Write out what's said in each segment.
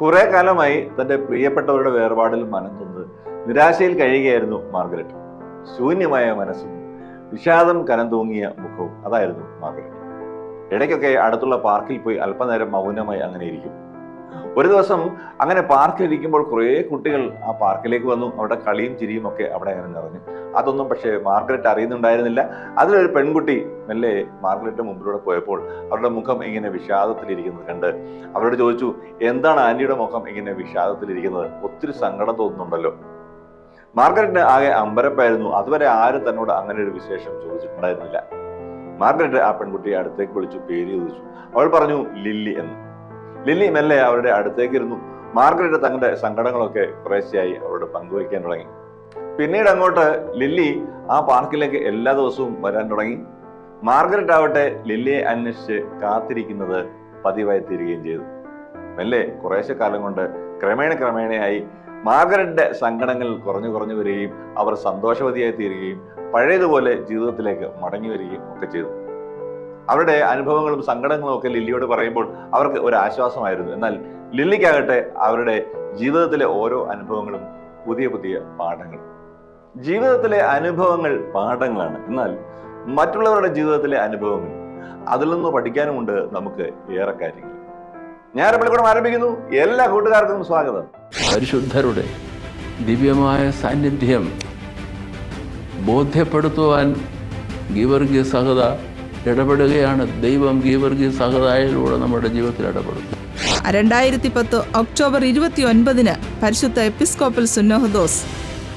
കുറെ കാലമായി തന്റെ പ്രിയപ്പെട്ടവരുടെ വേർപാടിൽ മനസ്സുന്നത് നിരാശയിൽ കഴിയുകയായിരുന്നു മാർഗരറ്റ്. ശൂന്യമായ മനസ്സും വിഷാദം കനം തൂങ്ങിയ മുഖവും അതായിരുന്നു മാർഗരറ്റ്. ഇടയ്ക്കൊക്കെ അടുത്തുള്ള പാർക്കിൽ പോയി അല്പനേരം മൗനമായി അങ്ങനെ ഇരിക്കും. ഒരു ദിവസം അങ്ങനെ പാർക്കിൽ ഇരിക്കുമ്പോൾ കുറേ കുട്ടികൾ ആ പാർക്കിലേക്ക് വന്നു. അവിടെ കളിയും ചിരിയും ഒക്കെ അവിടെ അങ്ങനെ നിറഞ്ഞു. അതൊന്നും പക്ഷേ മാർഗരറ്റ് അറിയുന്നുണ്ടായിരുന്നില്ല. അതിലൊരു പെൺകുട്ടി മെല്ലെ മാർഗരറ്റ് മുമ്പിലൂടെ പോയപ്പോൾ അവരുടെ മുഖം ഇങ്ങനെ വിഷാദത്തിലിരിക്കുന്നത് കണ്ട് അവരോട് ചോദിച്ചു എന്താണ് ആന്റിയുടെ മുഖം ഇങ്ങനെ വിഷാദത്തിലിരിക്കുന്നത്? ഒത്തിരി സങ്കടം തോന്നുന്നുണ്ടല്ലോ. മാർഗരറ്റിന് ആകെ അമ്പരപ്പായിരുന്നു. അതുവരെ ആരും തന്നോട് അങ്ങനെ ഒരു വിശേഷം ചോദിച്ചിട്ടുണ്ടായിരുന്നില്ല. മാർഗരറ്റ് ആ പെൺകുട്ടിയെ അടുത്തേക്ക് വിളിച്ചു പേര് ചോദിച്ചു. അവൾ പറഞ്ഞു ലില്ലി എന്ന്. ലില്ലി മെല്ലെ അവരുടെ അടുത്തേക്ക് ഇരുന്നു മാർഗരറ്റ് തങ്ങളുടെ സങ്കടങ്ങളൊക്കെ കുറേശ്ശെയായി അവരോട് പങ്കുവയ്ക്കാൻ തുടങ്ങി. പിന്നീട് അങ്ങോട്ട് ലില്ലി ആ പാർക്കിലേക്ക് എല്ലാ ദിവസവും വരാൻ തുടങ്ങി. മാർഗരറ്റ് ആവട്ടെ ലില്ലിയെ അന്വേഷിച്ച് കാത്തിരിക്കുന്നത് പതിവായി തീരുകയും ചെയ്തു. മെല്ലെ കുറേശ്ശെ കാലം കൊണ്ട് ക്രമേണ ക്രമേണയായി മാർഗരറ്റിന്റെ സങ്കടങ്ങൾ കുറഞ്ഞു കുറഞ്ഞു വരികയും അവർ സന്തോഷവതിയായി തീരുകയും പഴയതുപോലെ ജീവിതത്തിലേക്ക് മടങ്ങി വരികയും ഒക്കെ ചെയ്തു. അവരുടെ അനുഭവങ്ങളും സങ്കടങ്ങളും ഒക്കെ ലില്ലിയോട് പറയുമ്പോൾ അവർക്ക് ഒരു ആശ്വാസമായിരുന്നു എന്നാൽ ലില്ലിക്കാകട്ടെ അവരുടെ ജീവിതത്തിലെ ഓരോ അനുഭവങ്ങളും പുതിയ പുതിയ പാഠങ്ങൾ. ജീവിതത്തിലെ അനുഭവങ്ങൾ പാഠങ്ങളാണ്. എന്നാൽ മറ്റുള്ളവരുടെ ജീവിതത്തിലെ അനുഭവങ്ങൾ അതിൽ നിന്ന് പഠിക്കാനുമുണ്ട് നമുക്ക് ഏറെ കാര്യങ്ങൾ. ഞാൻ പള്ളിക്കൂടം ആരംഭിക്കുന്നു. എല്ലാ കൂട്ടുകാർക്കും സ്വാഗതം. പരിശുദ്ധരുടെ ദിവ്യമായ സാന്നിധ്യം ബോധ്യപ്പെടുത്തുവാൻ ഗീവർഗീയ സഹത ഇടപെടുകയാണ്. ദൈവം ഗീവർഗി സഹതായിലൂടെ നമ്മുടെ ജീവിതത്തിൽ ഇടപെടുന്നു രണ്ടായിരത്തി പത്ത് ഒക്ടോബർ ഇരുപത്തി ഒൻപതിന് പരിശുദ്ധ എപ്പിസ്കോപ്പൽ സുന്നോഹദോസ്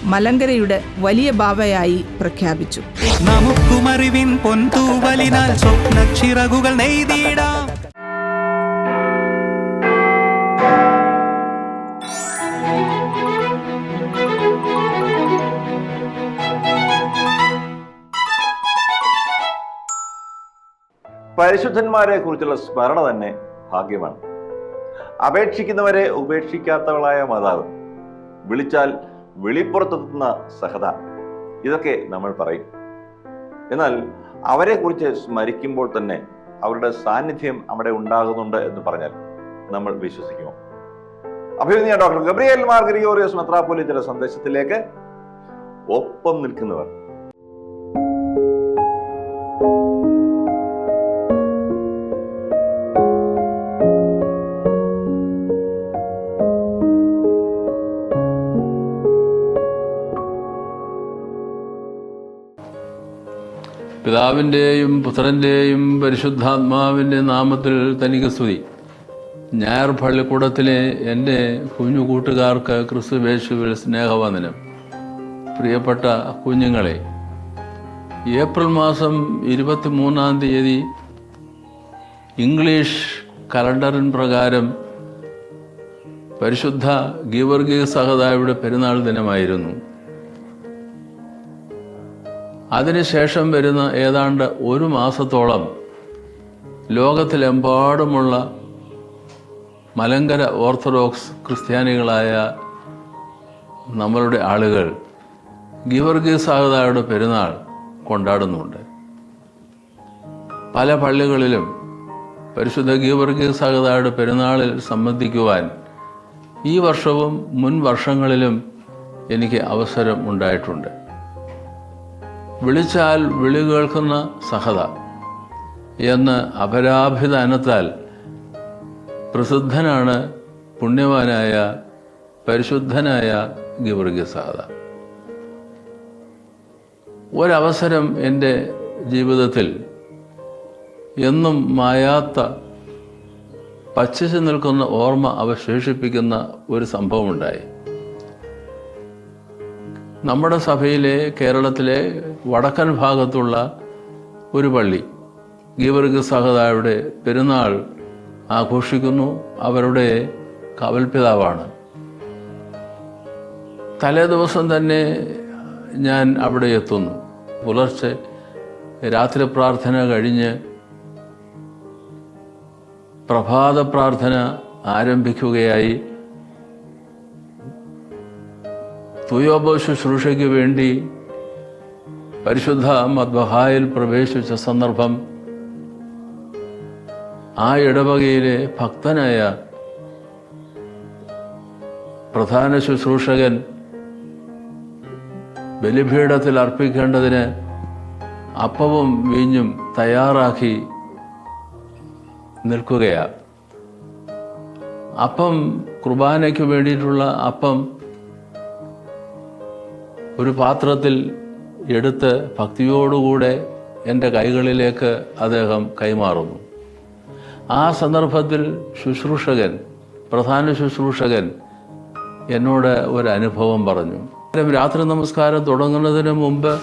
മലങ്കരയുടെ വലിയ ബാബയായി പ്രഖ്യാപിച്ചു. നമുക്കുമറിവിൻ പൊന്തൂവലിനാൽ സ്വപ്നച്ചിറകുകൾ നെയ്തിടാം. പരിശുദ്ധന്മാരെ കുറിച്ചുള്ള സ്മരണ തന്നെ ഭാഗ്യമാണ്. അപേക്ഷിക്കുന്നവരെ ഉപേക്ഷിക്കാത്തവളായ മാതാവ് വിളിച്ചാൽ വിളിപ്പുറത്തെത്തുന്ന സഹത. ഇതൊക്കെ നമ്മൾ പറയും. എന്നാൽ അവരെ കുറിച്ച് സ്മരിക്കുമ്പോൾ തന്നെ അവരുടെ സാന്നിധ്യം അവിടെ ഉണ്ടാകുന്നുണ്ട് എന്ന് പറഞ്ഞാൽ നമ്മൾ വിശ്വസിക്കുമോ? അഭിനന്ദ ഡോക്ടർ ഗബ്രിയേൽ മാർഗരിയോറിയസ് മെത്രാപോലിത്തിന്റെ സന്ദേശത്തിലേക്ക് ഒപ്പം നിൽക്കുന്നവർ പിതാവിന്റെയും പുത്രന്റെയും പരിശുദ്ധാത്മാവിന്റെ നാമത്തിൽ തനിക്ക് സ്തുതി. ഞായർ പള്ളിക്കൂടത്തിലെ എന്റെ കുഞ്ഞു കൂട്ടുകാർക്ക് ക്രിസ്തുവേശുവിൽ സ്നേഹവന്ദനം. പ്രിയപ്പെട്ട കുഞ്ഞുങ്ങളെ ഏപ്രിൽ മാസം ഇരുപത്തി മൂന്നാം തീയതി ഇംഗ്ലീഷ് കലണ്ടറിൻ പ്രകാരം പരിശുദ്ധ ഗീവർഗീയ സഹതായുടെ പെരുന്നാൾ ദിനമായിരുന്നു. അതിനുശേഷം വരുന്ന ഏതാണ്ട് ഒരു മാസത്തോളം ലോകത്തിലെമ്പാടുമുള്ള മലങ്കര ഓർത്തഡോക്സ് ക്രിസ്ത്യാനികളായ നമ്മളുടെ ആളുകൾ ഗിവർഗീസ് സാഹതായുടെ പെരുന്നാൾ കൊണ്ടാടുന്നുണ്ട്. പല പള്ളികളിലും പരിശുദ്ധ ഗീവർഗീസ് സാഹതായുടെ പെരുന്നാളിൽ സംബന്ധിക്കുവാൻ ഈ വർഷവും മുൻ വർഷങ്ങളിലും എനിക്ക് അവസരം ഉണ്ടായിട്ടുണ്ട്. വിളിച്ചാൽ വിളി കേൾക്കുന്ന സഹത എന്ന് അപരാഭിധാനത്താൽ പ്രസിദ്ധനാണ് പുണ്യവാനായ പരിശുദ്ധനായ ഗിവർഗി സഹത ഒരവസരം എന്റെ ജീവിതത്തിൽ എന്നും മായാത്ത പച്ചിച്ചു നിൽക്കുന്ന ഓർമ്മ അവശേഷിപ്പിക്കുന്ന ഒരു സംഭവമുണ്ടായി. നമ്മുടെ സഭയിലെ കേരളത്തിലെ വടക്കൻ ഭാഗത്തുള്ള ഒരു പള്ളി ഗീവർഗ സഹതായുടെ പെരുന്നാൾ ആഘോഷിക്കുന്നു. അവരുടെ കവൽപിതാവാണ്. തലേ ദിവസം തന്നെ ഞാൻ അവിടെ എത്തുന്നു. പുലർച്ചെ രാത്രി പ്രാർത്ഥന കഴിഞ്ഞ് പ്രഭാത പ്രാർത്ഥന ആരംഭിക്കുകയായി. തുയോബ ശുശ്രൂഷയ്ക്ക് വേണ്ടി പരിശുദ്ധ മദ്ബഹായിൽ പ്രവേശിച്ച സന്ദർഭം ആ ഇടവകയിലെ ഭക്തനായ പ്രധാന ശുശ്രൂഷകൻ ബലിപീഠത്തിൽ അർപ്പിക്കേണ്ടതിന് അപ്പവും വീഞ്ഞും തയ്യാറാക്കി നിൽക്കുകയാണ് അപ്പം കുർബാനയ്ക്ക് വേണ്ടിയിട്ടുള്ള അപ്പം ഒരു പാത്രത്തിൽ എടുത്ത് ഭക്തിയോടുകൂടെ എന്റെ കൈകളിലേക്ക് അദ്ദേഹം കൈമാറുന്നു. ആ സന്ദർഭത്തിൽ ശുശ്രൂഷകൻ പ്രധാന ശുശ്രൂഷകൻ എന്നോട് ഒരു അനുഭവം പറഞ്ഞു. രാത്രി നമസ്കാരം തുടങ്ങുന്നതിന് മുമ്പ്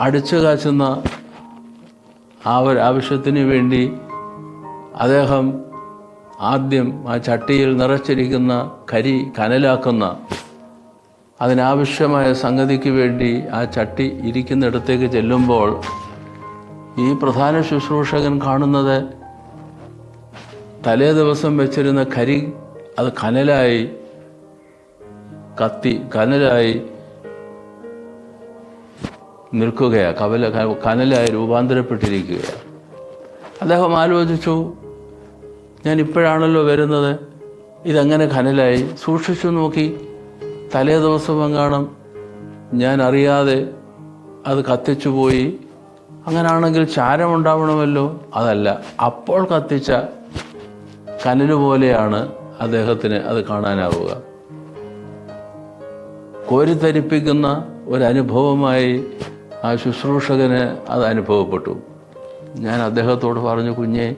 അടിച്ചു കാച്ചുന്ന ആ ഒരു ആവശ്യത്തിന് വേണ്ടി അദ്ദേഹം ആദ്യം ആ ചട്ടിയിൽ നിറച്ചിരിക്കുന്ന കരി കനലാക്കുന്ന അതിനാവശ്യമായ സംഗതിക്ക് വേണ്ടി ആ ചട്ടി ഇരിക്കുന്നിടത്തേക്ക് ചെല്ലുമ്പോൾ ഈ പ്രധാന ശുശ്രൂഷകൻ കാണുന്നത് തലേ ദിവസം വെച്ചിരുന്ന കരി അത് കനലായി കത്തി കനലായി നിൽക്കുകയാണ് കവല കനലായി രൂപാന്തരപ്പെട്ടിരിക്കുകയാണ് അദ്ദേഹം ആലോചിച്ചു ഞാൻ ഇപ്പോഴാണല്ലോ വരുന്നത്. ഇതെങ്ങനെ കനലായി? സൂക്ഷിച്ചു നോക്കി. തലേ ദിവസം എങ്ങാണം ഞാൻ അറിയാതെ അത് കത്തിച്ചു പോയി. അങ്ങനാണെങ്കിൽ ചാരമുണ്ടാവണമല്ലോ അതല്ല. അപ്പോൾ കത്തിച്ച കനൽ പോലെയാണ് അദ്ദേഹത്തിന് അത് കാണാനാവുക. കോരിത്തരിപ്പിക്കുന്ന ഒരനുഭവമായി ആ ശുശ്രൂഷകന് അത് അനുഭവപ്പെട്ടു. ഞാൻ അദ്ദേഹത്തോട് പറഞ്ഞു കുഞ്ഞേ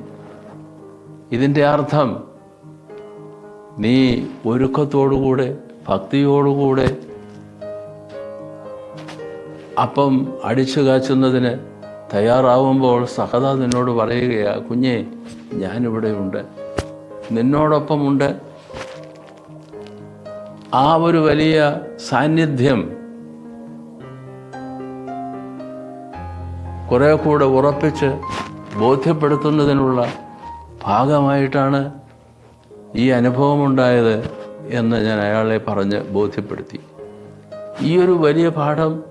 ഇതിന്റെ അർത്ഥം നീ ഒരുക്കത്തോടുകൂടെ ഭക്തിയോടുകൂടെ അപ്പം അടിച്ചു കാച്ചുന്നതിന് തയ്യാറാവുമ്പോൾ സഹത നിന്നോട് പറയുകയാ കുഞ്ഞെ ഞാനിവിടെയുണ്ട് നിന്നോടൊപ്പമുണ്ട്. ആ ഒരു വലിയ സാന്നിധ്യം കുറെ കൂടെ ഉറപ്പിച്ച് ബോധ്യപ്പെടുത്തുന്നതിനുള്ള ഭാഗമായിട്ടാണ് ഈ അനുഭവമുണ്ടായത്. എന്ന് ഞാൻ അയാളെ പറഞ്ഞ് ബോധ്യപ്പെടുത്തി. ഈ ഒരു വലിയ പാഠം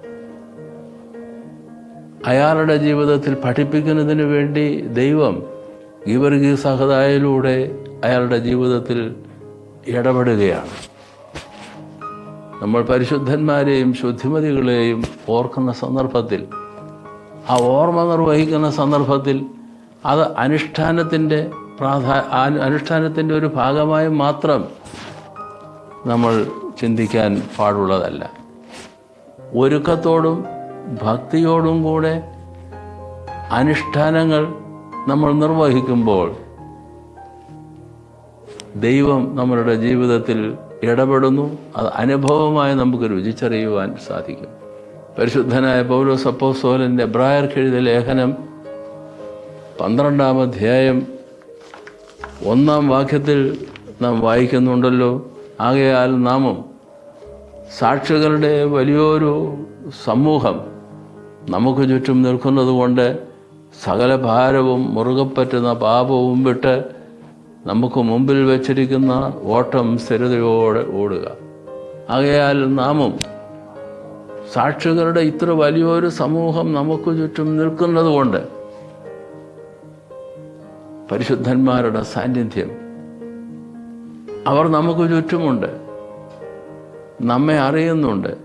അയാളുടെ ജീവിതത്തിൽ പഠിപ്പിക്കുന്നതിന് വേണ്ടി ദൈവം ഗീവർഗീ സഹതായിലൂടെ അയാളുടെ ജീവിതത്തിൽ ഇടപെടുകയാണ്. നമ്മൾ പരിശുദ്ധന്മാരെയും ശുദ്ധിമതികളെയും ഓർക്കുന്ന സന്ദർഭത്തിൽ ആ ഓർമ്മ നിർവഹിക്കുന്ന സന്ദർഭത്തിൽ അത് അനുഷ്ഠാനത്തിന്റെ പ്രാധാ അനുഷ്ഠാനത്തിന്റെ ഒരു ഭാഗമായി മാത്രം നമ്മൾ ചിന്തിക്കാൻ പാടുള്ളതല്ല. ഒരുക്കത്തോടും ഭക്തിയോടും കൂടെ അനുഷ്ഠാനങ്ങൾ നമ്മൾ നിർവഹിക്കുമ്പോൾ ദൈവം നമ്മളുടെ ജീവിതത്തിൽ ഇടപെടുന്നു. അത് അനുഭവമായി നമുക്ക് രുചിച്ചറിയുവാൻ സാധിക്കും. പരിശുദ്ധനായ പൗലോസ് സപ്പോസോലന്റെ എബ്രായർക്ക് എഴുതിയ ലേഖനം പന്ത്രണ്ടാം അധ്യായം ഒന്നാം വാക്യത്തിൽ നാം വായിക്കുന്നുണ്ടല്ലോ. ആകയാൽ നാമം സാക്ഷികളുടെ വലിയൊരു സമൂഹം നമുക്ക് ചുറ്റും നിൽക്കുന്നത് കൊണ്ട് സകല ഭാരവും മുറുകെ പറ്റുന്ന പാപവും വിട്ട് നമുക്ക് മുമ്പിൽ വച്ചിരിക്കുന്ന ഓട്ടം സ്ഥിരതയോടെ ഓടുക. ആകയാൽ നാമം സാക്ഷികളുടെ ഇത്ര വലിയൊരു സമൂഹം നമുക്ക് ചുറ്റും നിൽക്കുന്നത് കൊണ്ട് പരിശുദ്ധന്മാരുടെ സാന്നിധ്യം അവർ നമുക്ക് ചുറ്റുമുണ്ട്. നമ്മെ അറിയുന്നുണ്ട്.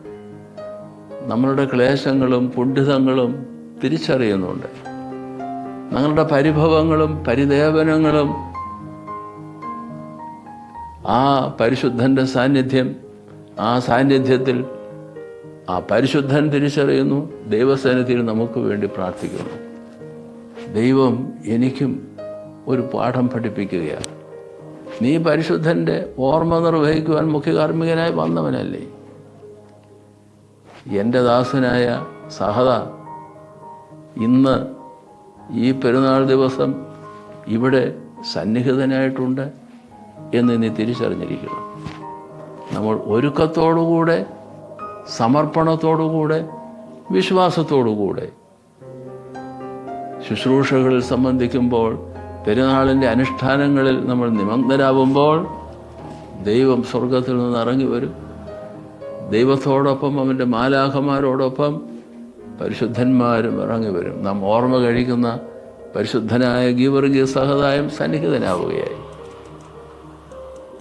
നമ്മളുടെ ക്ലേശങ്ങളും പുണ്ഡിതങ്ങളും തിരിച്ചറിയുന്നുണ്ട്. ഞങ്ങളുടെ പരിഭവങ്ങളും പരിദേവനങ്ങളും ആ പരിശുദ്ധന്റെ സാന്നിധ്യം ആ സാന്നിധ്യത്തിൽ ആ പരിശുദ്ധൻ തിരിച്ചറിയുന്നു. ദൈവസന്നിധിയിൽ നമുക്ക് വേണ്ടി പ്രാർത്ഥിക്കുന്നു. ദൈവം എനിക്കും ഒരു പാഠം പഠിപ്പിക്കുകയാണ്. നീ പരിശുദ്ധന്റെ ഓർമ്മ നിർവഹിക്കുവാൻ മുഖ്യകാർമ്മികനായി വന്നവനല്ലേ? എന്റെ ദാസനായ സഹത ഇന്ന് ഈ പെരുന്നാൾ ദിവസം ഇവിടെ സന്നിഹിതനായിട്ടുണ്ട് എന്ന് നീ തിരിച്ചറിഞ്ഞിരിക്കണം. നമ്മൾ ഒരുക്കത്തോടുകൂടെ സമർപ്പണത്തോടുകൂടെ വിശ്വാസത്തോടുകൂടെ ശുശ്രൂഷകളിൽ സംബന്ധിക്കുമ്പോൾ പെരുന്നാളിന്റെ അനുഷ്ഠാനങ്ങളിൽ നമ്മൾ നിമഗ്നരാകുമ്പോൾ ദൈവം സ്വർഗത്തിൽ നിന്ന് ഇറങ്ങി വരും. ദൈവത്തോടൊപ്പം അവന്റെ മാലാഖമാരോടൊപ്പം പരിശുദ്ധന്മാരും ഇറങ്ങി വരും. നാം ഓർമ്മ കഴിക്കുന്ന പരിശുദ്ധനായ ഗീവർഗീയ സഹതായം സന്നിഹിതനാവുകയായി.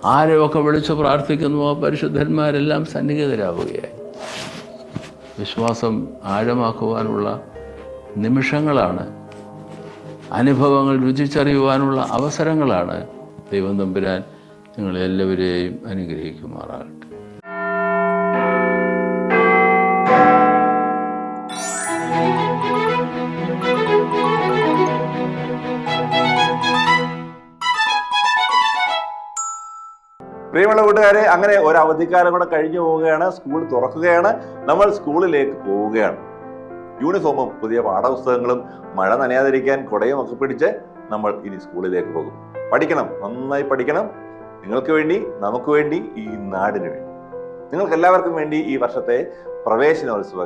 ആരെയൊക്കെ വിളിച്ച് പ്രാർത്ഥിക്കുന്നുവോ പരിശുദ്ധന്മാരെല്ലാം സന്നിഹിതരാവുകയായി. വിശ്വാസം ആഴമാക്കുവാനുള്ള നിമിഷങ്ങളാണ് അനുഭവങ്ങൾ രുചിച്ചറിയുവാനുള്ള അവസരങ്ങളാണ് ദൈവം തമ്പുരാൻ നിങ്ങളെല്ലാവരെയും അനുഗ്രഹിക്കുമാറാകട്ടെ. പ്രിയമുള്ള കൂട്ടുകാരെ അങ്ങനെ ഒരു കൂടെ കഴിഞ്ഞു പോവുകയാണ്. സ്കൂൾ തുറക്കുകയാണ്. നമ്മൾ സ്കൂളിലേക്ക് പോവുകയാണ്. യൂണിഫോമും പുതിയ പാഠപുസ്തകങ്ങളും മഴ നനയാതിരിക്കാൻ കുടയും ഒക്കെ പിടിച്ച് നമ്മൾ ഇനി സ്കൂളിലേക്ക് പോകും. പഠിക്കണം നന്നായി പഠിക്കണം. നിങ്ങൾക്ക് വേണ്ടി നമുക്ക് വേണ്ടി ഈ നാടിന് വേണ്ടി. നിങ്ങൾക്ക് എല്ലാവർക്കും വേണ്ടി ഈ വർഷത്തെ പ്രവേശനോത്സവ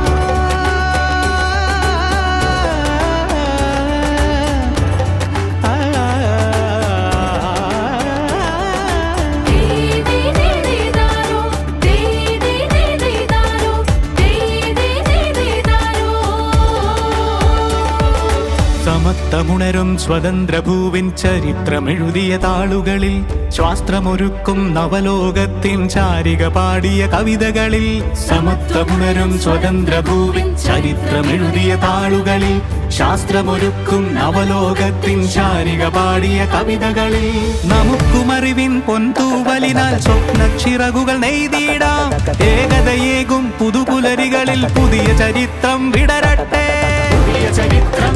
സമത്തമുണരും സ്വതന്ത്ര ഭൂവിൻ ചരിത്രമെഴുതിയ താളുകളിൽ ശാസ്ത്രമൊരുക്കും നവലോകത്തിൻ ചാരിക പാടിയ കവിതകളിൽ സമത്വമുണരും സ്വതന്ത്ര ഭൂവിൻ ചരിത്രമെഴുതിയ താളുകളിൽ ശാസ്ത്രമൊരുക്കും നവലോകത്തിൻ ചാരിക പാടിയ കവിതകളിൽ. നമുക്കുമറിവിൻ പൊന്തൂവലിനാൽ സ്വപ്നച്ചിറകുകൾ നെയ്തിടാം. ഏകതയേകും പുതുപുലരികളിൽ പുതിയ ചരിത്രം വിടരട്ടെ. പുതിയ ചരിത്രം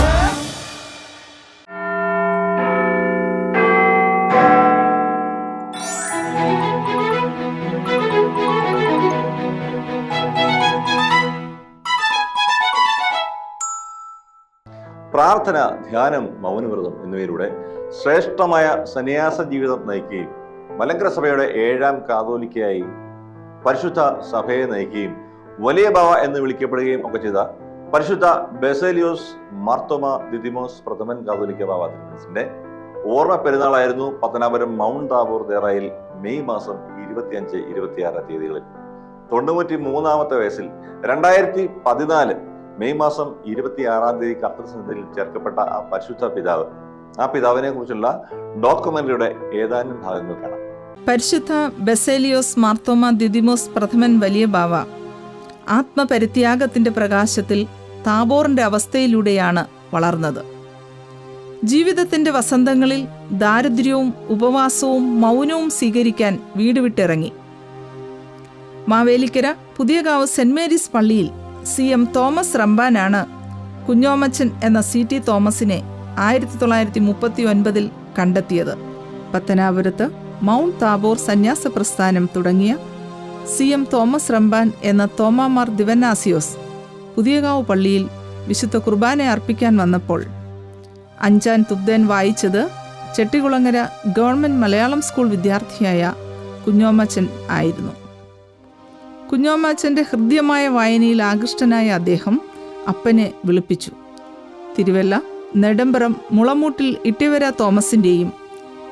പ്രാർത്ഥന ധ്യാനം മൗനവ്രതം എന്നിവയിലൂടെ ശ്രേഷ്ഠമായ സന്യാസ ജീവിതം നയിക്കുകയും മലങ്കര സഭയുടെ ഏഴാം കാതോലിക്കയായി പരിശുദ്ധ സഭയെ നയിക്കുകയും വലിയ ബാവ എന്ന് വിളിക്കപ്പെടുകയും ഒക്കെ ചെയ്ത പരിശുദ്ധ ബെസേലിയോസ് മാർത്തോമ ദിദിമോസ് പ്രഥമൻ കാതോലിക്ക ബാബ തിരുമനസിന്റെ ഓർമ്മ പെരുന്നാളായിരുന്നു പത്തനാപുരം മൗണ്ട് താബോർ ദേറായിൽ മെയ് മാസം ഇരുപത്തിയഞ്ച് ഇരുപത്തിയാറ് തീയതികളിൽ. തൊണ്ണൂറ്റി മൂന്നാമത്തെ വയസ്സിൽ രണ്ടായിരത്തി പതിനാല് മെയ് മാസം ഇരുപത്തിയാറാം തീയതി കർത്തൃസന്നിധിയിൽ ചേർക്കപ്പെട്ട ആ പരിശുദ്ധ പിതാവ് ആ പിതാവിനെ കുറിച്ചുള്ള ഡോക്യുമെന്ററിയുടെ ഏതാനും ഭാഗങ്ങൾ കാണാം. പരിശുദ്ധ ബെസേലിയോസ് മാർത്തോമ ദിദിമോസ് പ്രഥമൻ വലിയ ബാവ ആത്മപരിത്യാഗത്തിന്റെ പ്രകാശത്തിൽ താബോറിന്റെ അവസ്ഥയിലൂടെയാണ് വളർന്നത്. ജീവിതത്തിന്റെ വസന്തങ്ങളിൽ ദാരിദ്ര്യവും ഉപവാസവും മൗനവും സ്വീകരിക്കാൻ വീട് വിട്ടിറങ്ങി. മാവേലിക്കര പുതിയകാവ് സെന്റ് മേരീസ് പള്ളിയിൽ സി എം തോമസ് റമ്പാനാണ് കുഞ്ഞോമച്ചൻ എന്ന സി ടി തോമസിനെ ആയിരത്തി തൊള്ളായിരത്തി മുപ്പത്തി ഒൻപതിൽ കണ്ടെത്തിയത്. പത്തനാപുരത്ത് മൗണ്ട് താബോർ സന്യാസ പ്രസ്ഥാനം തുടങ്ങിയ സി എം തോമസ് റമ്പാൻ എന്ന തോമാമാർ ദിവന്നാസിയോസ് പുതിയകാവ് പള്ളിയിൽ വിശുദ്ധ കുർബാന അർപ്പിക്കാൻ വന്നപ്പോൾ അഞ്ചാൻ തുബ്ദേൻ വായിച്ചത് ചെട്ടികുളങ്ങര ഗവൺമെന്റ് മലയാളം സ്കൂൾ വിദ്യാർത്ഥിയായ കുഞ്ഞോമച്ചൻ ആയിരുന്നു. കുഞ്ഞോമാച്ചന്റെ ഹൃദ്യമായ വായനയിൽ ആകൃഷ്ടനായ അദ്ദേഹം അപ്പനെ വിളിപ്പിച്ചു. തിരുവല്ല നെടുമ്പറം മുളമൂട്ടിൽ ഇട്ടിവര തോമസിന്റെയും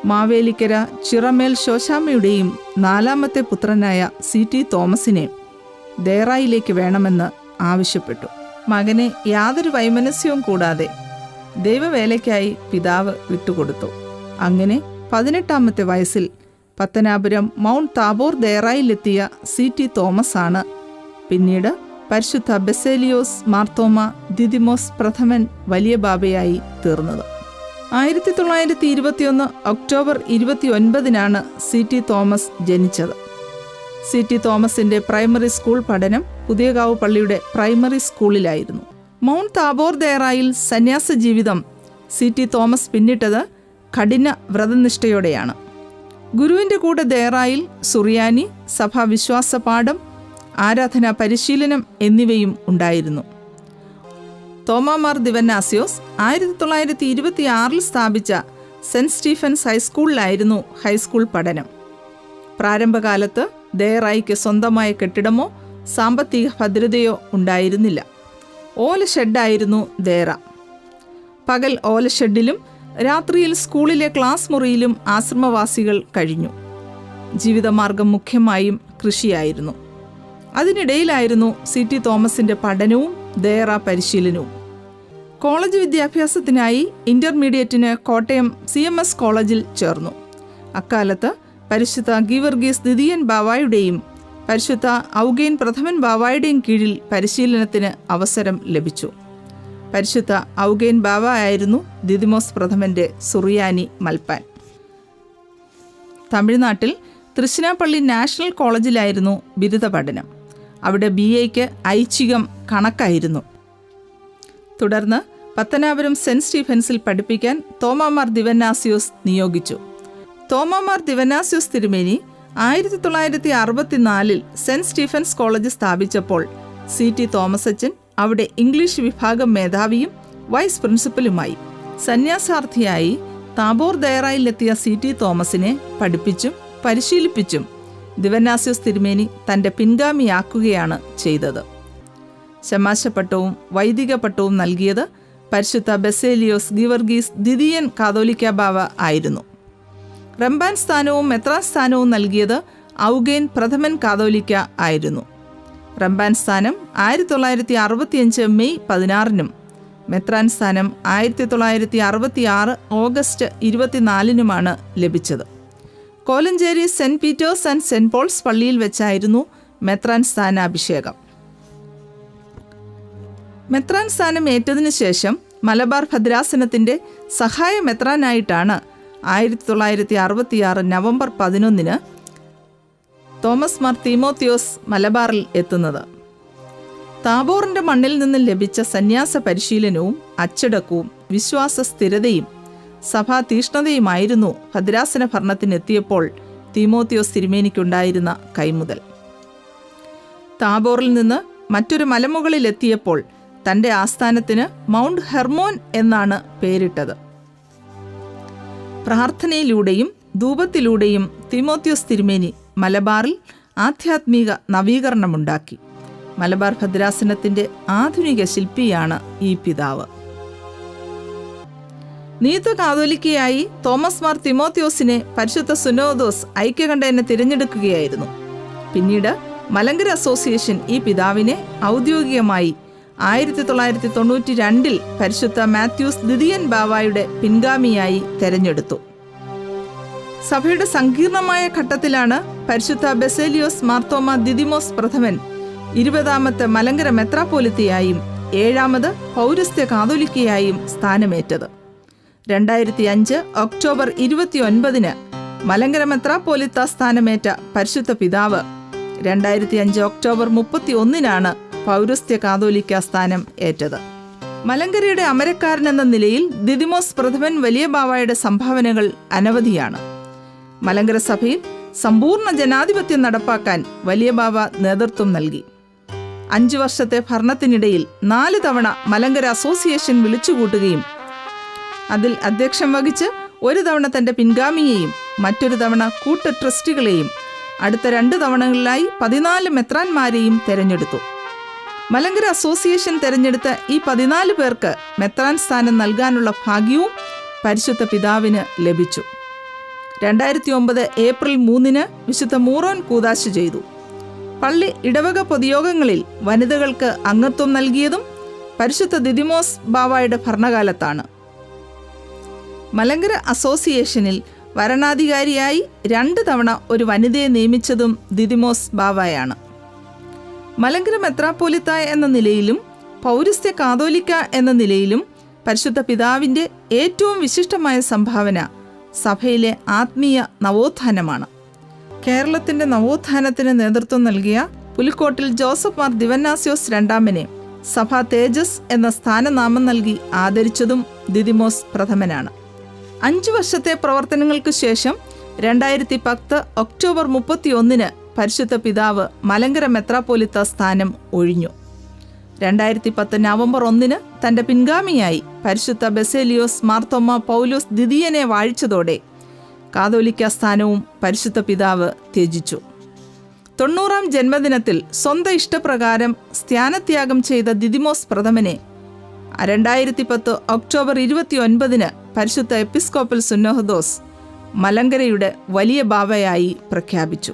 മാവേലിക്കര ചിറമേൽ ശോശാമ്മയുടെയും നാലാമത്തെ പുത്രനായ സി ടി തോമസിനെ ദേറായിലേക്ക് വേണമെന്ന് ആവശ്യപ്പെട്ടു. മകനെ യാതൊരു വൈമനസ്യവും കൂടാതെ ദൈവവേലയ്ക്കായി പിതാവ് വിട്ടുകൊടുത്തു. അങ്ങനെ പതിനെട്ടാമത്തെ വയസ്സിൽ പത്തനാപുരം മൗണ്ട് താബോർ ദേറായിലെത്തിയ സി ടി തോമസ് ആണ്. പിന്നീട് പരിശുദ്ധ ബെസേലിയോസ് മാർത്തോമ ദിദിമോസ് പ്രഥമൻ വലിയ ബാബയായി തീർന്നത്. ആയിരത്തി തൊള്ളായിരത്തി ഇരുപത്തിയൊന്ന് ഒക്ടോബർ ഇരുപത്തി ഒൻപതിനാണ് സി ടി തോമസ് ജനിച്ചത്. സി ടി തോമസിന്റെ പ്രൈമറി സ്കൂൾ പഠനം പുതിയകാവ് പള്ളിയുടെ പ്രൈമറി സ്കൂളിലായിരുന്നു. മൗണ്ട് താബോർ ദേറായിൽ സന്യാസ ജീവിതം സി ടി തോമസ് പിന്നിട്ടത് കഠിന വ്രതനിഷ്ഠയോടെയാണ്. ഗുരുവിന്റെ കൂടെ ദേറായിൽ സുറിയാനി സഭാവിശ്വാസ പാഠം ആരാധനാ പരിശീലനം എന്നിവയും ഉണ്ടായിരുന്നു. തോമാമാർ ദിവന്നാസിയോസ് ആയിരത്തി തൊള്ളായിരത്തി ഇരുപത്തി ആറിൽ സ്ഥാപിച്ച സെന്റ് സ്റ്റീഫൻസ് ഹൈസ്കൂളിലായിരുന്നു ഹൈസ്കൂൾ പഠനം. പ്രാരംഭകാലത്ത് ദേറായിക്ക് സ്വന്തമായ കെട്ടിടമോ സാമ്പത്തിക ഭദ്രതയോ ഉണ്ടായിരുന്നില്ല. ഓല ഷെഡായിരുന്നു ദേറ പകൽ ഓല ഷെഡിലും രാത്രിയിൽ സ്കൂളിലെ ക്ലാസ് മുറിയിലും ആശ്രമവാസികൾ കഴിഞ്ഞു. ജീവിതമാർഗം മുഖ്യമായും കൃഷിയായിരുന്നു. അതിനിടയിലായിരുന്നു സി ടി തോമസിന്റെ പഠനവും ദേറ പരിശീലനവും. കോളേജ് വിദ്യാഭ്യാസത്തിനായി ഇന്റർമീഡിയറ്റിന് കോട്ടയം സി എം എസ് കോളേജിൽ ചേർന്നു. അക്കാലത്ത് പരിശുദ്ധ ഗീവർഗീസ് ദ്വിതീയൻ ബാവായുടെയും പരിശുദ്ധ ഔഗേൻ പ്രഥമൻ ബാവായുടെയും കീഴിൽ പരിശീലനത്തിന് അവസരം ലഭിച്ചു. പരിശുദ്ധ ഔഗേൻ ബാവ ആയിരുന്നു ദിദിമോസ് പ്രഥമന്റെ സുറിയാനി മൽപ്പാൻ. തമിഴ്നാട്ടിൽ തൃശ്ശിനാപ്പള്ളി നാഷണൽ കോളേജിലായിരുന്നു ബിരുദ പഠനം. അവിടെ ബി എക്ക് ഐച്ഛികം കണക്കായിരുന്നു. തുടർന്ന് പത്തനാപുരം സെന്റ് സ്റ്റീഫൻസിൽ പഠിപ്പിക്കാൻ തോമാമാർ ദിവന്നാസിയോസ് നിയോഗിച്ചു. തോമാമാർ ദിവന്നാസിയോസ് തിരുമേനി ആയിരത്തി തൊള്ളായിരത്തി അറുപത്തിനാലിൽ സ്റ്റീഫൻസ് കോളേജ് സ്ഥാപിച്ചപ്പോൾ സി ടി തോമസ് അച്ചൻ അവിടെ ഇംഗ്ലീഷ് വിഭാഗം മേധാവിയും വൈസ് പ്രിൻസിപ്പലുമായി സന്യാസാർത്ഥിയായി താബോർ ദയറായിലെത്തിയ സി ടി തോമസിനെ പഠിപ്പിച്ചും പരിശീലിപ്പിച്ചും ദിവനാസ്യസ് തിരുമേനി തന്റെ പിൻഗാമിയാക്കുകയാണ് ചെയ്തത്. ശമാശപ്പട്ടവും വൈദിക പട്ടവും നൽകിയത് പരിശുദ്ധ ബെസേലിയോസ് ഗിവർഗീസ് ദിദിയൻ കാതോലിക്ക ബാവ ആയിരുന്നു. റംബാൻ സ്ഥാനവും മെത്രാ സ്ഥാനവും നൽകിയത് ഔഗേൻ പ്രഥമൻ കാതോലിക്ക ആയിരുന്നു. റംബാൻ സ്ഥാനം ആയിരത്തി തൊള്ളായിരത്തി അറുപത്തിയഞ്ച് മെയ് പതിനാറിനും. മെത്രാൻ സ്ഥാനം ആയിരത്തി തൊള്ളായിരത്തി അറുപത്തി ആറ് ഓഗസ്റ്റ് ഇരുപത്തിനാലിനുമാണ് ലഭിച്ചത്. Kolenchery saint Peter's and saint Paul's പള്ളിയിൽ വെച്ചായിരുന്നു മെത്രാൻ സ്ഥാനാഭിഷേകം. മെത്രാൻ സ്ഥാനം ഏറ്റതിനു ശേഷം മലബാർ ഭദ്രാസനത്തിന്റെ സഹായ മെത്രാനായിട്ടാണ് ആയിരത്തി തൊള്ളായിരത്തി അറുപത്തിയാറ് നവംബർ പതിനൊന്നിന് തോമസ് മാർ തീമോത്തിയോസ് മലബാറിൽ എത്തുന്നത്. താബോറിന്റെ മണ്ണിൽ നിന്ന് ലഭിച്ച സന്യാസ പരിശീലനവും അച്ചടക്കവും വിശ്വാസ സ്ഥിരതയും സഭാ തീഷ്ണതയുമായിരുന്നു ഭദ്രാസന ഭരണത്തിനെത്തിയപ്പോൾ തീമോത്തിയോസ് തിരുമേനിക്കുണ്ടായിരുന്ന കൈമുതൽ. താബോറിൽ നിന്ന് മറ്റൊരു മലമുകളിലെത്തിയപ്പോൾ തന്റെ ആസ്ഥാനത്തിന് മൗണ്ട് ഹെർമോൻ എന്നാണ് പേരിട്ടത്. പ്രാർത്ഥനയിലൂടെയും ധൂപത്തിലൂടെയും തിമോത്യോസ് തിരുമേനി മലബാറിൽ ആധ്യാത്മിക നവീകരണമുണ്ടാക്കി. മലബാർ ഭദ്രാസനത്തിന്റെ ആധുനിക ശില്പിയാണ് ഈ പിതാവ്. നീത്ത കാതോലിക്കയായി തോമസ് മാർ തിമോത്യോസിനെ പരിശുദ്ധ സുനോദോസ് ഐക്യകണ്ഠേനെ തിരഞ്ഞെടുക്കുകയായിരുന്നു. പിന്നീട് മലങ്കര അസോസിയേഷൻ ഈ പിതാവിനെ ഔദ്യോഗികമായി ആയിരത്തി തൊള്ളായിരത്തി തൊണ്ണൂറ്റി രണ്ടിൽ പരിശുദ്ധ മാത്യൂസ് ദ്വിതീയൻ ബാവായുടെ പിൻഗാമിയായി തെരഞ്ഞെടുത്തു. സഭയുടെ സങ്കീർണമായ ഘട്ടത്തിലാണ് പരിശുദ്ധ ബെസേലിയോസ് മാർത്തോമ ദിദിമോസ് പ്രഥമൻ ഇരുപതാമത്തെ മലങ്കര മെത്രാപ്പോലിത്തയായും ഏഴാമത് പൗരസ്ത്യ കാതോലിക്കയായും സ്ഥാനമേറ്റത്. രണ്ടായിരത്തി അഞ്ച് ഒക്ടോബർ ഇരുപത്തിയൊൻപതിന് മലങ്കര മെത്രാപ്പോലിത്ത സ്ഥാനമേറ്റ പരിശുദ്ധ പിതാവ്. രണ്ടായിരത്തി അഞ്ച് ഒക്ടോബർ മുപ്പത്തി ഒന്നിനാണ് പൗരസ്ത്യ കാതോലിക്ക സ്ഥാനം ഏറ്റത്. മലങ്കരയുടെ അമരക്കാരൻ എന്ന നിലയിൽ ദിദിമോസ് പ്രഥമൻ വലിയ ബാവായുടെ സംഭാവനകൾ അനവധിയാണ്. മലങ്കര സഭയിൽ സമ്പൂർണ ജനാധിപത്യം നടപ്പാക്കാൻ വലിയ ബാബ നേതൃത്വം നൽകി. അഞ്ചു വർഷത്തെ ഭരണത്തിനിടയിൽ നാല് തവണ മലങ്കര അസോസിയേഷൻ വിളിച്ചുകൂട്ടുകയും അതിൽ അധ്യക്ഷം വഹിച്ച് ഒരു തവണ തന്റെ പിൻഗാമിയെയും മറ്റൊരു തവണ കൂട്ട ട്രസ്റ്റികളെയും അടുത്ത രണ്ട് തവണകളിലായി പതിനാല് മെത്രാന്മാരെയും തെരഞ്ഞെടുത്തു. മലങ്കര അസോസിയേഷൻ തെരഞ്ഞെടുത്ത ഈ പതിനാല് പേർക്ക് മെത്രാൻ സ്ഥാനം നൽകാനുള്ള ഭാഗ്യവും പരിശുദ്ധ പിതാവിന് ലഭിച്ചു. രണ്ടായിരത്തി ഒമ്പത് ഏപ്രിൽ മൂന്നിന് വിശുദ്ധ മൂറോൻ കൂതാശ ചെയ്തു. പള്ളി ഇടവക പൊതുയോഗങ്ങളിൽ വനിതകൾക്ക് അംഗത്വം നൽകിയതും പരിശുദ്ധ ദിദിമോസ് ബാവായുടെ ഭരണകാലത്താണ്. മലങ്കര അസോസിയേഷനിൽ വരണാധികാരിയായി രണ്ട് തവണ ഒരു വനിതയെ നിയമിച്ചതും ദിദിമോസ് ബാവായാണ്. മലങ്കര മെത്രാപ്പോലിത്ത എന്ന നിലയിലും പൗരസ്ത്യ കാതോലിക്ക എന്ന നിലയിലും പരിശുദ്ധ പിതാവിന്റെ ഏറ്റവും വിശിഷ്ടമായ സംഭാവന സഭയിലെ ആത്മീയ നവോത്ഥാനമാണ്. കേരളത്തിന്റെ നവോത്ഥാനത്തിന് നേതൃത്വം നൽകിയ പുലിക്കോട്ടിൽ ജോസഫ് മാർ ദിവന്നാസിയോസ് രണ്ടാമനെ സഭ തേജസ് എന്ന സ്ഥാനനാമം നൽകി ആദരിച്ചതും ദിദിമോസ് പ്രഥമനാണ്. അഞ്ചു വർഷത്തെ പ്രവർത്തനങ്ങൾക്ക് ശേഷം രണ്ടായിരത്തി പത്ത് ഒക്ടോബർ മുപ്പത്തിയൊന്നിന് പരിശുദ്ധ പിതാവ് മലങ്കര മെത്രാപ്പോലിത്ത സ്ഥാനം ഒഴിഞ്ഞു. രണ്ടായിരത്തി പത്ത് നവംബർ ഒന്നിന് തന്റെ പിൻഗാമിയായി പരിശുദ്ധ ബെസേലിയോസ് മാർത്തോമ പൗലോസ് ദ്വിതീയനെ വാഴിച്ചതോടെ കാതോലിക്ക സ്ഥാനവും പരിശുദ്ധ പിതാവ് ത്യജിച്ചു. തൊണ്ണൂറാം ജന്മദിനത്തിൽ സ്വന്തം ഇഷ്ടപ്രകാരം സ്ഥാനത്യാഗം ചെയ്ത ദിദിമോസ് പ്രഥമനെ രണ്ടായിരത്തി പത്ത് ഒക്ടോബർ ഇരുപത്തി ഒൻപതിന് പരിശുദ്ധ എപ്പിസ്കോപ്പൽ സുന്നഹദോസ് മലങ്കരയുടെ വലിയ ബാബയായി പ്രഖ്യാപിച്ചു.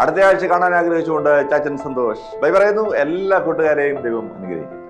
അടുത്ത ആഴ്ച കാണാൻ ആഗ്രഹിച്ചുകൊണ്ട് ചാച്ചൻ സന്തോഷ്. ബൈ പറയുന്നു എല്ലാ കൂട്ടുകാരെയും ദൈവം അനുഗ്രഹിക്കും